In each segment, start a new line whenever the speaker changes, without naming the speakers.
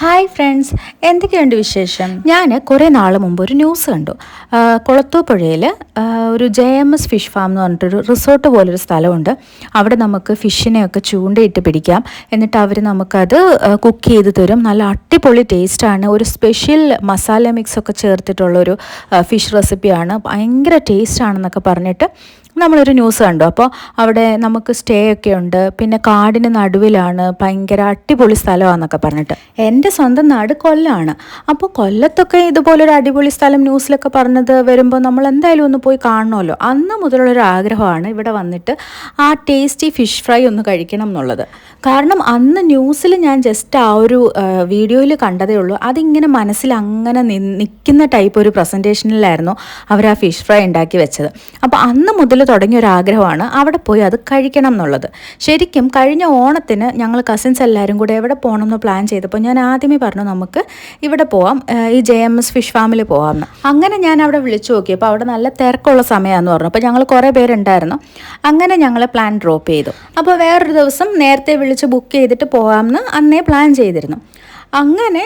Hi friends എന്തൊക്കെയുണ്ട് വിശേഷം? ഞാൻ കുറേ നാൾ മുമ്പ് ഒരു ന്യൂസ് കണ്ടു. കുളത്തൂപ്പുഴയിൽ ഒരു J M S fish farm എന്ന് പറഞ്ഞിട്ടൊരു റിസോർട്ട് പോലൊരു സ്ഥലമുണ്ട്. അവിടെ നമുക്ക് ഫിഷിനെയൊക്കെ ചൂണ്ടയിട്ട് പിടിക്കാം. എന്നിട്ട് അവർ നമുക്കത് കുക്ക് ചെയ്ത് തരും. നല്ല അടിപൊളി ടേസ്റ്റാണ്. ഒരു സ്പെഷ്യൽ മസാല മിക്സ് ഒക്കെ ചേർത്തിട്ടുള്ളൊരു ഫിഷ് റെസിപ്പിയാണ്. ഭയങ്കര ടേസ്റ്റാണെന്നൊക്കെ പറഞ്ഞിട്ട് നമ്മളൊരു ന്യൂസ് കണ്ടു. അപ്പോൾ അവിടെ നമുക്ക് സ്റ്റേ ഒക്കെ ഉണ്ട്. പിന്നെ കാടിന് നടുവിലാണ് ഭയങ്കര അടിപൊളി സ്ഥലമാണെന്നൊക്കെ പറഞ്ഞിട്ട്. എന്റെ സ്വന്തം നാട് കൊല്ലമാണ് അപ്പോൾ കൊല്ലത്തൊക്കെ ഇതുപോലൊരു അടിപൊളി സ്ഥലം ന്യൂസിലൊക്കെ പറഞ്ഞത് വരുമ്പോൾ നമ്മൾ എന്തായാലും ഒന്ന് പോയി കാണണമല്ലോ. അന്ന് മുതലുള്ളൊരു ആഗ്രഹമാണ് ഇവിടെ വന്നിട്ട് ആ ടേസ്റ്റി ഫിഷ് ഫ്രൈ ഒന്ന് കഴിക്കണം എന്നുള്ളത്. കാരണം അന്ന് ന്യൂസിൽ ഞാൻ ജസ്റ്റ് ആ ഒരു വീഡിയോയിൽ കണ്ടതേ ഉള്ളൂ. അതിങ്ങനെ മനസ്സിൽ അങ്ങനെ നിൽക്കുന്ന ടൈപ്പ് ഒരു പ്രസന്റേഷനിലായിരുന്നു അവർ ആ ഫിഷ് ഫ്രൈ ഉണ്ടാക്കി വെച്ചത്. അപ്പോൾ അന്ന് മുതൽ തുടങ്ങിയ ഒരു ആഗ്രഹമാണ്. അവിടെ പോയി അത് കഴിക്കണം എന്നുള്ളത്. ശരിക്കും കഴിഞ്ഞ ഓണത്തിന് ഞങ്ങൾ കസിൻസ് എല്ലാവരും കൂടെ എവിടെ പോകണം എന്ന് പ്ലാൻ ചെയ്തപ്പോൾ ഞാൻ ആദ്യമേ പറഞ്ഞു നമുക്ക് ഇവിടെ പോവാം ഈ ജെ എം എസ് ഫിഷ് ഫാമിൽ പോവാമെന്ന്. അങ്ങനെ ഞാൻ അവിടെ വിളിച്ചു നോക്കിയപ്പോൾ അവിടെ നല്ല തിരക്കുള്ള സമയമാണെന്ന് പറഞ്ഞു. അപ്പോൾ ഞങ്ങൾ കുറേ പേരുണ്ടായിരുന്നു. അങ്ങനെ ഞങ്ങൾ പ്ലാൻ ഡ്രോപ്പ് ചെയ്തു. അപ്പോൾ വേറൊരു ദിവസം നേരത്തെ വിളിച്ച് ബുക്ക് ചെയ്തിട്ട് പോകാമെന്ന് അന്നേ പ്ലാൻ ചെയ്തിരുന്നു. അങ്ങനെ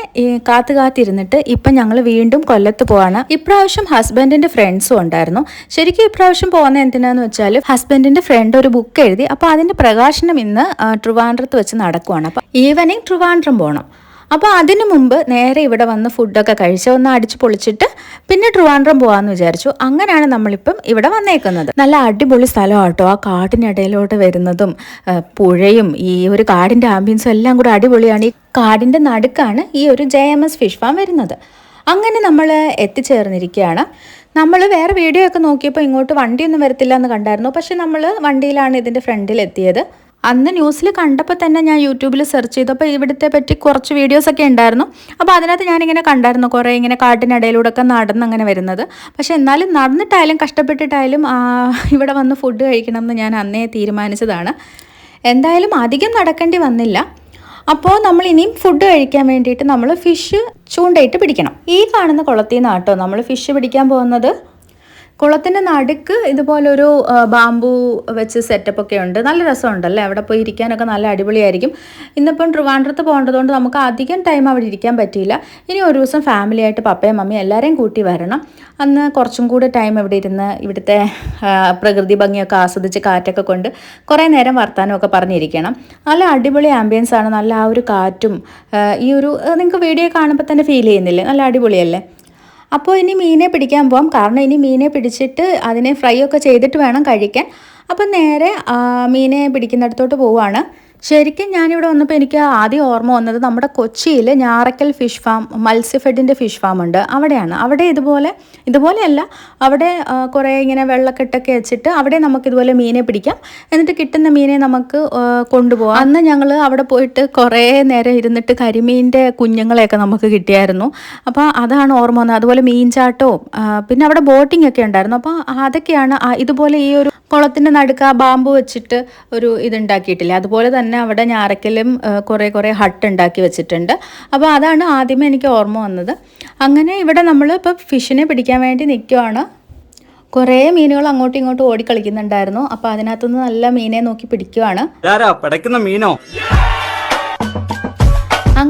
കാത്തു കാത്തിരുന്നിട്ട് ഇപ്പം ഞങ്ങൾ വീണ്ടും കൊല്ലത്ത് പോവാണ്. ഇപ്രാവശ്യം ഹസ്ബൻഡിന്റെ ഫ്രണ്ട്സും ഉണ്ടായിരുന്നു. ശരിക്കും ഇപ്രാവശ്യം പോകുന്ന എന്തിനാന്ന് വെച്ചാൽ ഹസ്ബൻഡിന്റെ ഫ്രണ്ട് ഒരു ബുക്ക് എഴുതി അപ്പോൾ അതിന്റെ പ്രകാശനം ഇന്ന് ട്രിവാൻഡ്രത്ത് വെച്ച് നടക്കുവാണ്. അപ്പം ഈവനിങ് ട്രിവാൻഡ്രം പോകണം അപ്പോൾ അതിനു മുമ്പ് നേരെ ഇവിടെ വന്ന് ഫുഡൊക്കെ കഴിച്ച് ഒന്ന് അടിച്ച് പൊളിച്ചിട്ട് പിന്നെ ട്രിവാൻഡ്രം പോകാമെന്ന് വിചാരിച്ചു. അങ്ങനെയാണ് നമ്മളിപ്പം ഇവിടെ വന്നേക്കുന്നത്. നല്ല അടിപൊളി സ്ഥലമാണ് കേട്ടോ ആ കാട്ടിനിടയിലോട്ട് വരുന്നതും പുഴയും ഈ ഒരു കാടിന്റെ ആംബിയൻസും എല്ലാം കൂടെ അടിപൊളിയാണ്. ഈ കാടിന്റെ നടുക്കാണ് ഈ ഒരു J M S fish farm വരുന്നത്. അങ്ങനെ നമ്മൾ എത്തിച്ചേർന്നിരിക്കുകയാണ്. നമ്മൾ വേറെ വീഡിയോ ഒക്കെ നോക്കിയപ്പോൾ ഇങ്ങോട്ട് വണ്ടിയൊന്നും വരത്തില്ല എന്ന് കണ്ടായിരുന്നു. പക്ഷെ നമ്മൾ വണ്ടിയിലാണ് ഇതിന്റെ ഫ്രണ്ടിൽ എത്തിയത്. അന്ന് ന്യൂസിൽ കണ്ടപ്പോൾ തന്നെ ഞാൻ യൂട്യൂബിൽ സെർച്ച് ചെയ്തു. അപ്പോൾ ഇവിടുത്തെ പറ്റി കുറച്ച് വീഡിയോസൊക്കെ ഉണ്ടായിരുന്നു. അപ്പോൾ അതിനകത്ത് ഞാനിങ്ങനെ കണ്ടായിരുന്നു കുറേ ഇങ്ങനെ കാട്ടിനിടയിലൂടെ ഒക്കെ നടന്ന് അങ്ങനെ വരുന്നത്. പക്ഷെ എന്നാലും നടന്നിട്ടായാലും കഷ്ടപ്പെട്ടിട്ടായാലും ഇവിടെ വന്ന് ഫുഡ് കഴിക്കണം എന്ന് ഞാൻ അന്നേ തീരുമാനിച്ചതാണ്. എന്തായാലും അധികം നടക്കേണ്ടി വന്നില്ല. അപ്പോൾ നമ്മൾ ഇനിയും ഫുഡ് കഴിക്കാൻ വേണ്ടിയിട്ട് നമ്മൾ ഫിഷ് ചൂണ്ടയിട്ട് പിടിക്കണം. ഈ കാണുന്ന കുളത്തിൽ നിന്നാട്ടോ നമ്മൾ ഫിഷ് പിടിക്കാൻ പോകുന്നത്. കുളത്തിന്റെ നടുക്ക് ഇതുപോലൊരു ബാമ്പു വെച്ച് സെറ്റപ്പ് ഒക്കെ ഉണ്ട്. നല്ല രസമുണ്ടല്ലേ? അവിടെ പോയി ഇരിക്കാനൊക്കെ നല്ല അടിപൊളിയായിരിക്കും. ഇന്നിപ്പം ട്രിവാൻഡ്രത്ത് പോകേണ്ടതുകൊണ്ട് നമുക്ക് അധികം ടൈം അവിടെ ഇരിക്കാൻ പറ്റിയില്ല. ഇനി ഒരു ദിവസം ഫാമിലിയായിട്ട് പപ്പയും മമ്മിയും എല്ലാവരെയും കൂട്ടി വരണം. അന്ന് കുറച്ചും കൂടെ ടൈം ഇവിടെ ഇരുന്ന് ഇവിടുത്തെ പ്രകൃതി ഭംഗിയൊക്കെ ആസ്വദിച്ച് കാറ്റൊക്കെ കൊണ്ട് കുറേ നേരം വർത്താനമൊക്കെ പറഞ്ഞിരിക്കണം. നല്ല അടിപൊളി ആംബിയൻസ് ആണ്. നല്ല ആ ഒരു കാറ്റും ഈ ഒരു നിങ്ങൾക്ക് വീഡിയോ കാണുമ്പോൾ തന്നെ ഫീൽ ചെയ്യുന്നില്ലേ? നല്ല അടിപൊളിയല്ലേ? അപ്പോൾ ഇനി മീനെ പിടിക്കാൻ പോവാം. കാരണം ഇനി മീനെ പിടിച്ചിട്ട് അതിനെ ഫ്രൈ ഒക്കെ ചെയ്തിട്ട് വേണം കഴിക്കാൻ. അപ്പം നേരെ മീനെ പിടിക്കുന്നിടത്തോട്ട് പോവാണ്. ശരിക്കും ഞാനിവിടെ വന്നപ്പോൾ എനിക്ക് ആദ്യം ഓർമ്മ വന്നത് നമ്മുടെ കൊച്ചിയിൽ ഞാറക്കൽ ഫിഷ് ഫാം മത്സ്യഫെഡിന്റെ ഫിഷ് ഫാം ഉണ്ട്. അവിടെയാണ്. അവിടെ ഇതുപോലെ ഇതുപോലെയല്ല അവിടെ കുറേ ഇങ്ങനെ വെള്ളക്കെട്ടൊക്കെ വെച്ചിട്ട് അവിടെ നമുക്ക് ഇതുപോലെ മീനെ പിടിക്കാം. എന്നിട്ട് കിട്ടുന്ന മീനെ നമുക്ക് കൊണ്ടുപോകാം അന്ന് ഞങ്ങൾ അവിടെ പോയിട്ട് കുറേ നേരം ഇരുന്നിട്ട് കരിമീന്റെ കുഞ്ഞുങ്ങളെയൊക്കെ നമുക്ക് കിട്ടിയായിരുന്നു. അപ്പോൾ അതാണ് ഓർമ്മ വന്നത്. അതുപോലെ മീൻചാട്ടവും പിന്നെ അവിടെ ബോട്ടിംഗ് ഒക്കെ ഉണ്ടായിരുന്നു. അപ്പോൾ അതൊക്കെയാണ് ഇതുപോലെ ഈ ഒരു കുളത്തിന്റെ നടുക്ക് ആ ബാമ്പു വെച്ചിട്ട് ഒരു ഇതുണ്ടാക്കിയിട്ടില്ല? അതുപോലെ തന്നെ അവിടെ ഞാറക്കലും കുറേ കുറേ ഹട്ട് ഉണ്ടാക്കി വെച്ചിട്ടുണ്ട്. അപ്പോൾ അതാണ് ആദ്യമേ എനിക്ക് ഓർമ്മ വന്നത്. അങ്ങനെ ഇവിടെ നമ്മൾ ഇപ്പോൾ ഫിഷിനെ പിടിക്കാൻ വേണ്ടി നിൽക്കുവാണ്. കുറേ മീനുകൾ അങ്ങോട്ടും ഇങ്ങോട്ടും ഓടിക്കളിക്കുന്നുണ്ടായിരുന്നു അപ്പോൾ അതിനകത്തുനിന്ന് നല്ല മീനെ നോക്കി പിടിക്കുവാണ്.
മീനോ?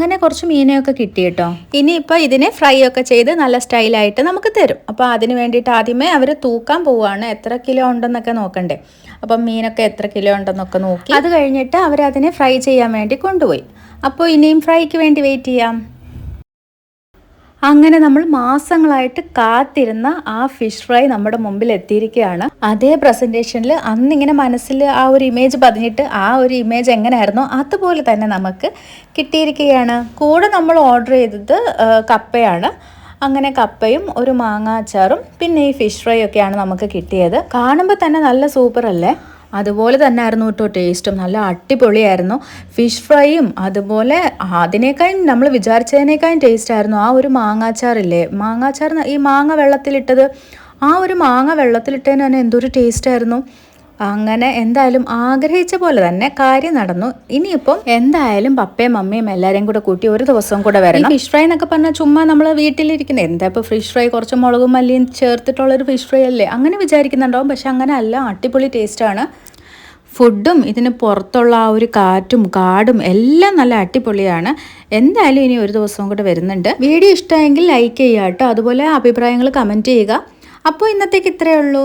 അങ്ങനെ കുറച്ച് മീനെയൊക്കെ കിട്ടി കേട്ടോ. ഇനിയിപ്പോൾ ഇതിനെ ഫ്രൈ ഒക്കെ ചെയ്ത് നല്ല സ്റ്റൈലായിട്ട് നമുക്ക് തരും. അപ്പോൾ അതിന് വേണ്ടിയിട്ട് ആദ്യമേ അവർ തൂക്കാൻ പോവുകയാണ് എത്ര കിലോ ഉണ്ടെന്നൊക്കെ നോക്കണ്ടേ. അപ്പം മീനൊക്കെ എത്ര കിലോ ഉണ്ടെന്നൊക്കെ നോക്കി. അത് കഴിഞ്ഞിട്ട് അവരതിനെ ഫ്രൈ ചെയ്യാൻ വേണ്ടി കൊണ്ടുപോയി. അപ്പോൾ ഇനിയും ഫ്രൈക്ക് വേണ്ടി വെയിറ്റ് ചെയ്യാം. അങ്ങനെ നമ്മൾ മാസങ്ങളായിട്ട് കാത്തിരുന്ന ആ ഫിഷ് ഫ്രൈ നമ്മുടെ മുമ്പിൽ എത്തിയിരിക്കുകയാണ്. അതേ പ്രസന്റേഷനിൽ അന്നിങ്ങനെ മനസ്സിൽ ആ ഒരു ഇമേജ് പതിഞ്ഞിട്ട് ആ ഒരു ഇമേജ് എങ്ങനെയായിരുന്നോ അതുപോലെ തന്നെ നമുക്ക് കിട്ടിയിരിക്കുകയാണ്. കൂടെ നമ്മൾ ഓർഡർ ചെയ്തത് കപ്പയാണ്. അങ്ങനെ കപ്പയും ഒരു മാങ്ങ അച്ചാറും പിന്നെ ഈ ഫിഷ് ഫ്രൈ ഒക്കെയാണ് നമുക്ക് കിട്ടിയത്. കാണുമ്പോൾ തന്നെ നല്ല സൂപ്പർ അല്ലേ? അതുപോലെ തന്നെ ആയിരുന്നു കേട്ടോ ടേസ്റ്റും നല്ല അടിപൊളിയായിരുന്നു. ഫിഷ് ഫ്രൈയും അതുപോലെ അതിനേക്കാളും നമ്മൾ വിചാരിച്ചതിനേക്കാളും ടേസ്റ്റ് ആയിരുന്നു. ആ ഒരു മാങ്ങാച്ചാറില്ലേ? മാങ്ങാച്ചാർ ഈ മാങ്ങ വെള്ളത്തിലിട്ടത് ആ ഒരു മാങ്ങ വെള്ളത്തിലിട്ടതിന് തന്നെ എന്തൊരു ടേസ്റ്റ് ആയിരുന്നു. അങ്ങനെ എന്തായാലും ആഗ്രഹിച്ച പോലെ തന്നെ കാര്യം നടന്നു. ഇനിയിപ്പം എന്തായാലും പപ്പയും മമ്മിയും എല്ലാവരെയും കൂടെ കൂട്ടി ഒരു ദിവസം കൂടെ വരണം. ഫിഷ് ഫ്രൈ എന്നൊക്കെ പറഞ്ഞാൽ ചുമ്മാ നമ്മൾ വീട്ടിലിരിക്കുന്നത് എന്താ ഇപ്പോൾ ഫിഷ് ഫ്രൈ കുറച്ച് മുളകും മല്ലിയും ചേർത്തിട്ടുള്ള ഒരു ഫിഷ് ഫ്രൈ അല്ലേ? അങ്ങനെ വിചാരിക്കുന്നുണ്ടാവും. പക്ഷെ അങ്ങനെ അല്ല. അടിപൊളി ടേസ്റ്റാണ് ഫുഡും ഇതിന് പുറത്തുള്ള ആ ഒരു കാറ്റും കാടും എല്ലാം നല്ല അടിപൊളിയാണ്. എന്തായാലും ഇനി ഒരു ദിവസവും കൂടെ വരുന്നുണ്ട്. വീഡിയോ ഇഷ്ടമെങ്കിൽ ലൈക്ക് ചെയ്യുക കേട്ടോ. അതുപോലെ അഭിപ്രായങ്ങൾ കമന്റ് ചെയ്യുക. അപ്പോൾ ഇന്നത്തേക്ക് ഇത്രയേ ഉള്ളൂ.